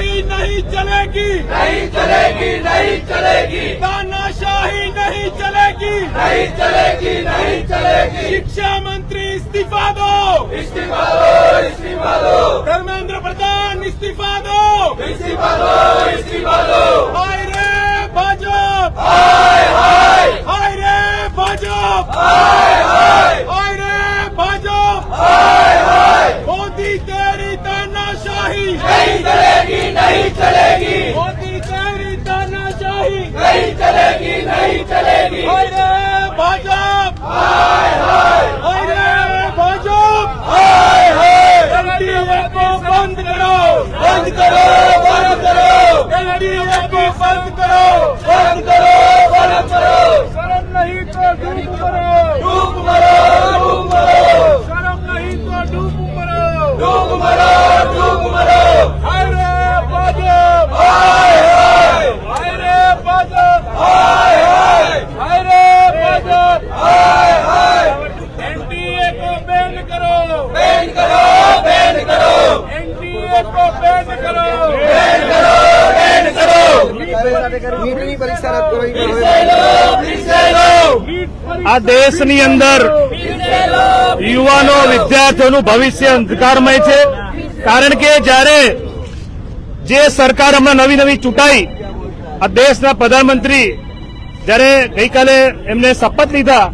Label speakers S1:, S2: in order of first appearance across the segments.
S1: तानाशाही नहीं चलेगी
S2: नहीं चलेगी नहीं चलेगी
S1: तानाशाही नहीं चलेगी
S2: नहीं चलेगी नहीं चलेगी
S1: शिक्षा मंत्री इस्तीफा दो
S2: इस्तीफा दो इस्तीफा दो
S1: धर्मेंद्र प्रधान इस्तीफा दो
S2: इस्तीफा Haydi!
S3: આ દેશની અંદર યુવાનો વિદ્યાર્થીઓનું ભવિષ્ય અંધકારમય છે. કારણ કે જ્યારે જે સરકાર હમણાં નવી નવી ચૂંટાઈ આ દેશના પ્રધાનમંત્રી જ્યારે ગઈકાલે એમને શપથ લીધા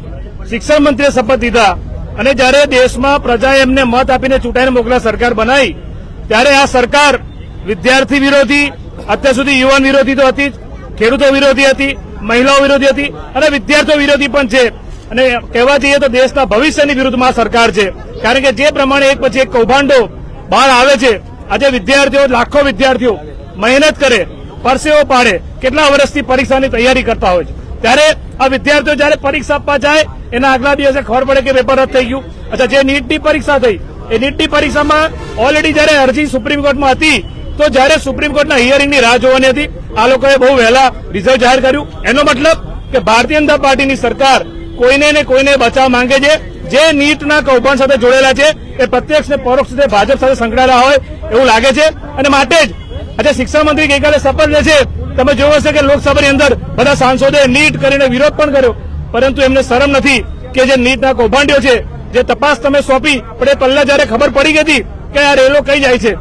S3: શિક્ષણ મંત્રીએ શપથ લીધા અને જ્યારે દેશમાં પ્રજાએ એમને મત આપીને ચૂંટાઈને મોકલા સરકાર બનાવી ત્યારે આ સરકાર વિદ્યાર્થી વિરોધી અત્યાર સુધી યુવાન વિરોધી તો હતી જ. ખેડૂતો વિરોધી હતી, મહિલાઓ વિરોધી હતી અને વિદ્યાર્થીઓ વિરોધી પણ છે. અને કહેવા જઈએ તો દેશના ભવિષ્યની વિરુદ્ધમાં સરકાર છે. કારણ કે જે પ્રમાણે એક પછી એક કૌભાંડો બહાર આવે છે, આજે વિદ્યાર્થીઓ, લાખો વિદ્યાર્થીઓ મહેનત કરે, પરસેવો પાડે, કેટલા વર્ષથી પરીક્ષાની તૈયારી કરતા હોય છે. ત્યારે આ વિદ્યાર્થીઓ જયારે પરીક્ષા આપવા જાય, એના આગલા દિવસે ખબર પડે કે પેપર રદ થઈ ગયું. અચ્છા, જે નીટની પરીક્ષા થઈ, એ નીટની પરીક્ષામાં ઓલરેડી જયારે અરજી સુપ્રીમ કોર્ટમાં હતી તો જયારે સુપ્રીમ કોર્ટના હિયરિંગની રાહ જોવાની હતી, આ લોકોએ બહુ વહેલા રિઝલ્ટ જાહેર કર્યું. એનો મતલબ કે ભારતીય જનતા પાર્ટીની સરકાર કોઈને ને કોઈને બચાવ માંગે છે. જે નીટના કૌભાંડ સાથે જોડેલા છે, એ પ્રત્યક્ષ ને પરોક્ષ રીતે ભાજપ સાથે સંકળાયેલા હોય એવું લાગે છે. અને માટે જ આજે શિક્ષણ મંત્રી ગઈકાલે શપથ લે છે તમે જોયું હશે કે લોકસભાની અંદર બધા સાંસદોએ નીટ કરીને વિરોધ પણ કર્યો. પરંતુ એમને શરમ નથી કે જે નીટના કૌભાંડીઓ છે, જે તપાસ તમે સોંપી, પણ એ પહેલા જયારે ખબર પડી ગઈ હતી કે આ રેલો કઈ જાય છે,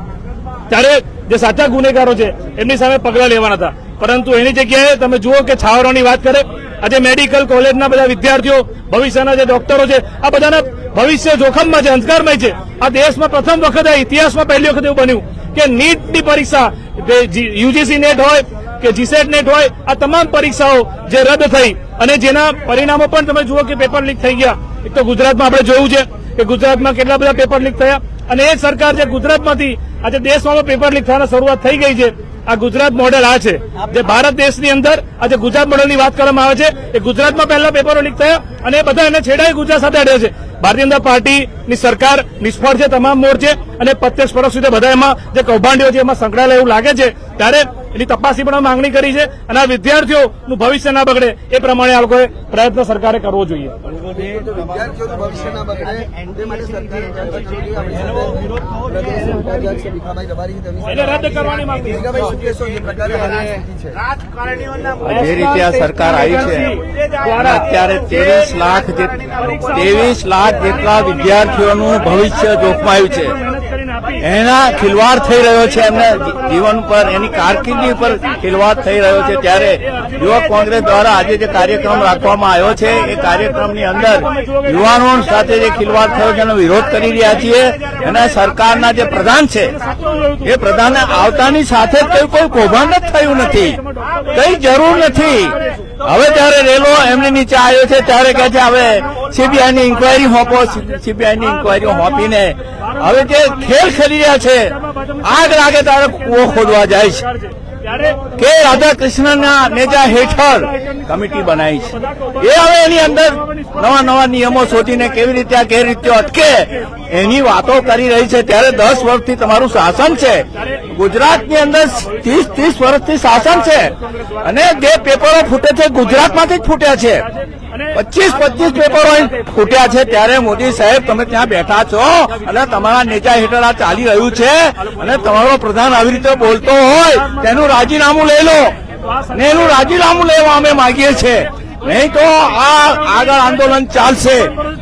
S3: ત્યારે જે સાચા ગુનેગારો છે, એમની સામે પગલાં લેવાના હતા. પરંતુ એની જગ્યાએ તમે જુઓ કે છાવરોની વાત કરે, આજે મેડિકલ કોલેજના બધા વિદ્યાર્થીઓ, ભવિષ્યના જે ડોક્ટરો છે, આ બધાના ભવિષ્ય જોખમમાં છે અંધકારમાં છે. આ દેશમાં પ્રથમ વખત આ ઇતિહાસમાં પહેલી વખત એવું બન્યું કે નીટની પરીક્ષા યુજીસી નેટ હોય કે જીસેટ નેટ હોય, આ તમામ પરીક્ષાઓ જે રદ થઈ અને જેના પરિણામો પણ તમે જુઓ કે પેપર લીક થઈ ગયા. એક તો ગુજરાતમાં આપણે જોયું છે કે ગુજરાતમાં કેટલા બધા પેપર લીક થયા અને એ સરકાર જે ગુજરાતમાંથી આજે દેશમાં પેપર લીક થવાની શરૂઆત થઈ ગઈ છે. આ ગુજરાત મોડેલ આ છે. જે ભારત દેશની અંદર આજે ગુજરાત મોડેલની વાત કરવામાં આવે છે. એ ગુજરાતમાં પહેલા પેપરો લીક થયા અને બધા એને છેડાઈ ગુજરાત સાથે અડ્યા છે. ભારતીય જનતા પાર્ટીની સરકાર નિષ્ફળ છે, તમામ મોરચે અને પ્રત્યક્ષ વર્ષ સુધી બધા એમાં જે કૌભાંડીઓ છે એમાં સંકળાયેલા એવું લાગે છે ત્યારે એની તપાસની પણ માંગણી કરી છે અને આ વિદ્યાર્થીઓનું ભવિષ્ય ના બગડે એ પ્રમાણે આ લોકોએ પ્રયત્ન સરકારે કરવો જોઈએ. રદ કરવાની માંગણી?
S4: જે પ્રકારે હાલની સ્થિતિ છે.
S5: જે રીતે આ સરકાર આવી છે અત્યારે ત્રેવીસ લાખ તેવીસ લાખ જેટલા વિદ્યાર્થીઓનું ભવિષ્ય જોખમાયું છે. એના ખિલવાડ થઈ રહ્યો છે. એમના જીવન પર, એની કારકિર્દી પર ખિલવાડ થઈ રહ્યો છે. ત્યારે યુવક કોંગ્રેસ દ્વારા આજે જે કાર્યક્રમ રાખવામાં આવ્યો છે, એ કાર્યક્રમની અંદર યુવાનો સાથે જે ખિલવાડ થયો છે, એનો વિરોધ કરી રહ્યા છીએ. અને સરકારના જે પ્રધાન છે, એ પ્રધાને આવતાની સાથે જ કોઈ કૌભાંડ જ થયું નથી. કઈ જરૂર નથી. હવે ત્યારે રેલો એમની નીચે આવ્યો છે, ત્યારે કે છે, હવે સીબીઆઈ ની ઇન્કવાયરી હોપો. સીબીઆઈ ની ઇન્કવાયરી હોપીને હવે જે ખેલ ખેલી રહ્યા છે. આગ લાગે ત્યારે કુવો ખોદવા જાય છે. કે રાધા કૃષ્ણના નેજા હેઠળ કમિટી બનાવી છે. એ હવે એની અંદર નવા નવા નિયમો શોધીને કેવી રીતે આ રીતે અટકે એની વાતો કરી રહી છે. ત્યારે દસ વર્ષથી તમારું શાસન છે. ગુજરાતની અંદર ત્રીસ ત્રીસ વર્ષથી શાસન છે. અને જે પેપરો ફૂટે છે, ગુજરાતમાંથી જ ફૂટ્યા છે. પચીસ પચીસ પેપરો ફૂટ્યા છે. ત્યારે મોદી સાહેબ, તમે ત્યાં બેઠા છો અને તમારા નેજા હેઠળ આ ચાલી રહ્યું છે અને તમારો પ્રધાન આવી રીતે બોલતો હોય, તેનું રાજીનામું લઈ લો. ને એનું રાજીનામું લેવા અમે માગીએ છીએ. નહીં તો આ આગળ આંદોલન ચાલશે.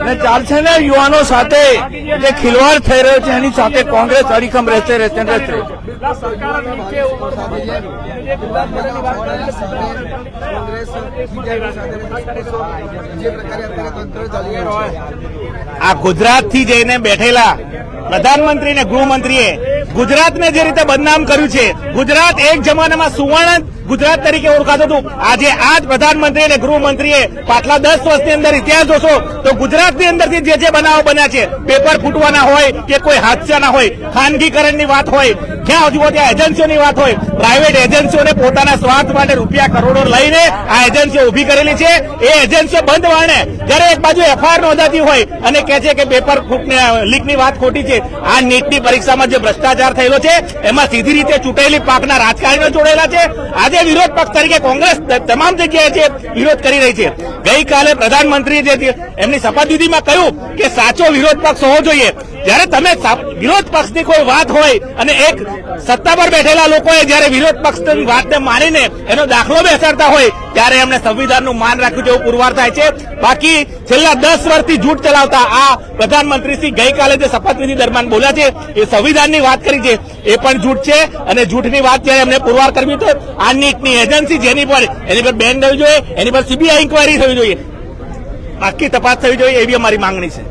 S5: ને ચાલશે ને યુવાનો સાથે જે ખિલવાડ થઈ રહ્યો છે, એની સાથે કોંગ્રેસ અડીખમ રહેશે રહેશે રહેશે.
S6: આ ગુજરાત ગુજરાતથી જઈને બેઠેલા પ્રધાનમંત્રી ને ગૃહમંત્રીએ ગુજરાતને જે રીતે બદનામ કર્યું છે, ગુજરાત એક જમાનામાં સુવર્ણ ગુજરાત તરીકે ઓળખાતું હતું. આજે આ જ પ્રધાનમંત્રી અને ગૃહમંત્રીએ પાછલા દસ વર્ષની અંદર ઇતિહાસ જોશો, તો ગુજરાતની અંદરથી જે જે બનાવો બન્યા છે, પેપર ફૂટવાના હોય કે કોઈ હાદસાના હોય, ખાનગીકરણની વાત હોય જ્યાં હજુ ત્યાં એજન્સીઓની વાત હોય? પ્રાઇવેટ એજન્સીઓને પોતાના સ્વાર્થ માટે રૂપિયા કરોડો લઈને આ એજન્સીઓ ઊભી કરેલી છે. એ એજન્સીઓ બંધ વાણે જયારે એક બાજુ એફઆઈઆર નોંધાતી હોય અને કહે છે કે પેપર લીકની વાત ખોટી છે, આ નીટની પરીક્ષામાં જે ભ્રષ્ટાચાર થયેલો છે, એમાં સીધી રીતે ચૂંટાયેલી પાકના રાજકારણીઓ જોડેલા છે. આજે વિરોધ પક્ષ તરીકે કોંગ્રેસ તમામ જગ્યાએ જે વિરોધ કરી રહી છે. ગઈકાલે પ્રધાનમંત્રીએ જે એમની શપથવિધિમાં કહ્યું કે સાચો વિરોધ પક્ષ હોવો જોઈએ. જ્યારે તમે વિરોધ પક્ષની કોઈ વાત હોય અને એક સત્તા પર બેઠેલા લોકોએ જ્યારે વિરોધ પક્ષની વાતને માનીને એનો દાખલો બેસાડતા હોય, ત્યારે એમને સંવિધાનનું માન રાખ્યું જેવું પુરવાર થાય છે. બાકી છેલ્લા દસ વર્ષથી જૂઠ ચલાવતા આ પ્રધાનમંત્રી શ્રી ગઈકાલે જે શપથવિધિ દરમિયાન બોલ્યા છે, એ સંવિધાનની વાત કરી છે. એ પણ જૂઠ છે અને જૂઠની વાત જ્યારે એમને પુરવાર કરવી તો આ નીટની એજન્સી જેની પર એની પર બેન થવી જોઈએ, એની પર સીબીઆઈ ઇન્કવાયરી થવી જોઈએ. આખી તપાસ થવી જોઈએ એવી અમારી માંગણી છે.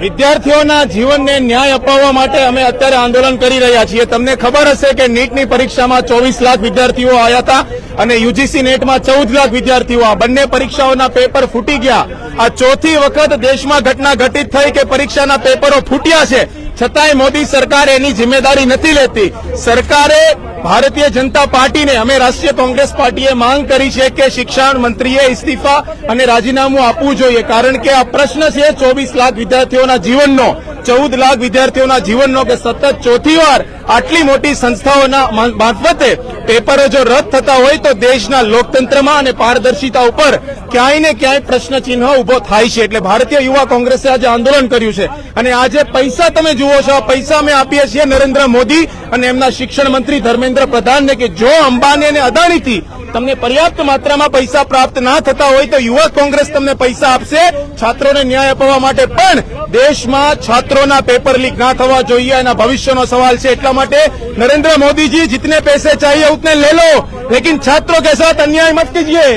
S6: વિદ્યાર્થીઓના જીવનને ન્યાય અપાવવા માટે અમે અત્યારે આંદોલન કરી રહ્યા છીએ. તમને ખબર હશે કે નીટની પરીક્ષામાં ચોવીસ લાખ વિદ્યાર્થીઓ આવ્યા હતા અને યુજીસી નેટમાં ચૌદ લાખ વિદ્યાર્થીઓ. આ બંને પરીક્ષાઓના પેપર ફૂટી ગયા. આ ચોથી વખત દેશમાં ઘટના ઘટિત થઈ કે પરીક્ષાના પેપરો ફૂટ્યા છે. છતાંય મોદી સરકાર એની જિમ્મેદારી નથી લેતી. સરકારે ભારતીય જનતા પાર્ટીને, અમે રાષ્ટ્રીય કોંગ્રેસ પાર્ટીએ માંગ કરી છે કે શિક્ષણ મંત્રીએ ઇસ્તીફા અને રાજીનામું આપવું જોઈએ. કારણ કે આ પ્રશ્ન છે ચોવીસ લાખ વિદ્યાર્થીઓના જીવનનો. ચૌદ લાખ વિદ્યાર્થીઓના જીવનનો કે સતત ચોથી વાર આટલી મોટી સંસ્થાઓના મારફતે પેપરો જો રદ થતા હોય તો દેશના લોકતંત્રમાં અને પારદર્શિતા ઉપર ક્યાંય ને ક્યાંય પ્રશ્નચિહ્ન ઊભો થાય છે. એટલે ભારતીય યુવા કોંગ્રેસે આજે આંદોલન કર્યું છે. અને આજે પૈસા તમે જુઓ છો પૈસા અમે આપીએ છીએ નરેન્દ્ર મોદી અને એમના શિક્ષણ મંત્રી ધર્મેન્દ્ર પ્રધાનને કે જો અંબાની અને અદાણીથી તમને પર્યાપ્ત માત્રામાં પૈસા પ્રાપ્ત ના થતા હોય તો યુવક કોંગ્રેસ તમને પૈસા આપશે, છાત્રોને ન્યાય અપાવવા માટે પણ દેશમાં છાત્રોના પેપર લીક ના થવા જોઈએ. એના ભવિષ્યનો સવાલ છે એટલા માટે નરેન્દ્ર મોદીજી જીતને પૈસે ચાહીએ, ઉતને લે લો. લેકિન છાત્રો કે સાથ અન્યાય મત કીજીએ.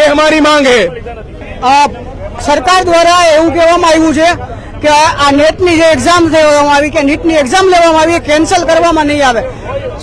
S6: એ અમારી માંગ હે.
S7: આ સરકાર દ્વારા એવું કહેવામાં આવ્યું છે કે આ નેટની જે એક્ઝામ લેવામાં આવી કે નીટની એક્ઝામ લેવામાં આવી કેન્સલ કરવામાં નહીં આવે.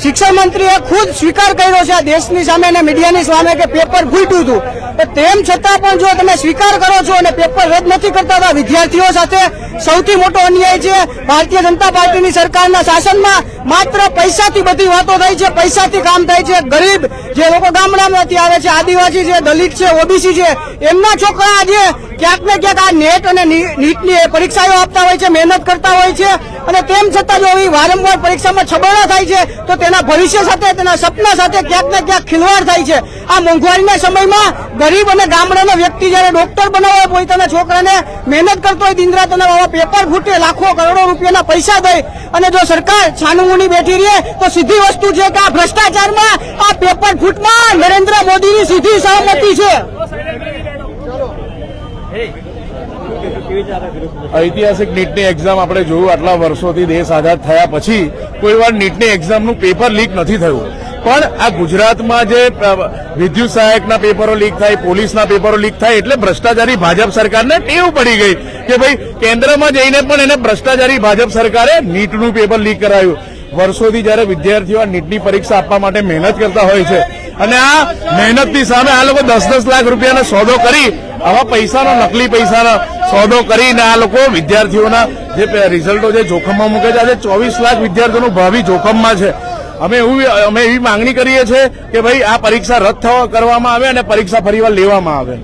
S7: શિક્ષણ મંત્રીએ ખુદ સ્વીકાર કર્યો છે આ દેશની સામે અને મીડિયાની સામે કે પેપર ફૂટ્યું હતું. તો તેમ છતાં પણ જો તમે સ્વીકાર કરો છો અને પેપર રદ નથી કરતા, તો વિદ્યાર્થીઓ સાથે સૌથી મોટો અન્યાય છે. ભારતીય જનતા પાર્ટીની સરકારના શાસનમાં માત્ર પૈસાથી બધી વાતો થાય છે, પૈસાથી કામ થાય છે. ગરીબ જે લોકો ગામડામાંથી આવે છે, આદિવાસી છે દલિત છે, ઓબીસી છે, એમના છોકરા આજે ક્યાંક ને ક્યાંક આ નેટ અને નીટની પરીક્ષાઓ આપતા હોય છે, મહેનત કરતા હોય છે. અને તેમ છતાં જો આવી વારંવાર પરીક્ષામાં છબરડા થાય છે, તો તેના ભવિષ્ય સાથે, તેના સપના સાથે ક્યાંક ને ક્યાંક ખિલવાડ થાય છે. આ મોંઘવારીના સમયમાં ગરીબ અને ગામડાનો વ્યક્તિ જયારે ડોક્ટર બનાવવા હોય પોતાના છોકરાને મહેનત કરતો હોય દિન રાત અને આવા પેપર ફૂટે, લાખો કરોડો રૂપિયાના પૈસા દઈ, અને જો સરકાર છાનુમુની બેઠી રહે, તો સીધી વસ્તુ છે કે આ ભ્રષ્ટાચારમાં આ પેપર ફૂટમાં નરેન્દ્ર મોદીની સીધી સહમતિ છે.
S8: ઐતિહાસિક નીટની એક્ઝામ આપણે જોયું. આટલા વર્ષોથી દેશ આઝાદ થયા પછી કોઈ વાર નીટની એક્ઝામનું પેપર લીક નથી થયું. પણ આ ગુજરાતમાં જે વિદ્યુત સહાયકના પેપરો લીક થાય, પોલીસના પેપરો લીક થાય, એટલે ભ્રષ્ટાચારી ભાજપ સરકારને ટેવ પડી ગઈ કે ભાઈ, કેન્દ્રમાં જઈને પણ એને ભ્રષ્ટાચારી ભાજપ સરકારે નીટનું પેપર લીક કરાયું. વર્ષોથી જ્યારે વિદ્યાર્થીઓ આ નીટની પરીક્ષા આપવા માટે મહેનત કરતા હોય છે, અને આ મહેનતની સામે આ લોકો દસ દસ લાખ રૂપિયાનો સોદો કરી આવા પૈસાનો, નકલી પૈસાનો સોદો કરીને આ લોકો વિદ્યાર્થીઓના જે રિઝલ્ટો જે જોખમમાં મૂકે છે, આજે ચોવીસ લાખ વિદ્યાર્થીઓનું ભાવિ જોખમમાં છે. અમે એવું અમે એવી માંગણી કરીએ છીએ કે ભાઈ આ પરીક્ષા રદ કરવામાં આવે અને પરીક્ષા ફરીવાર લેવામાં આવે.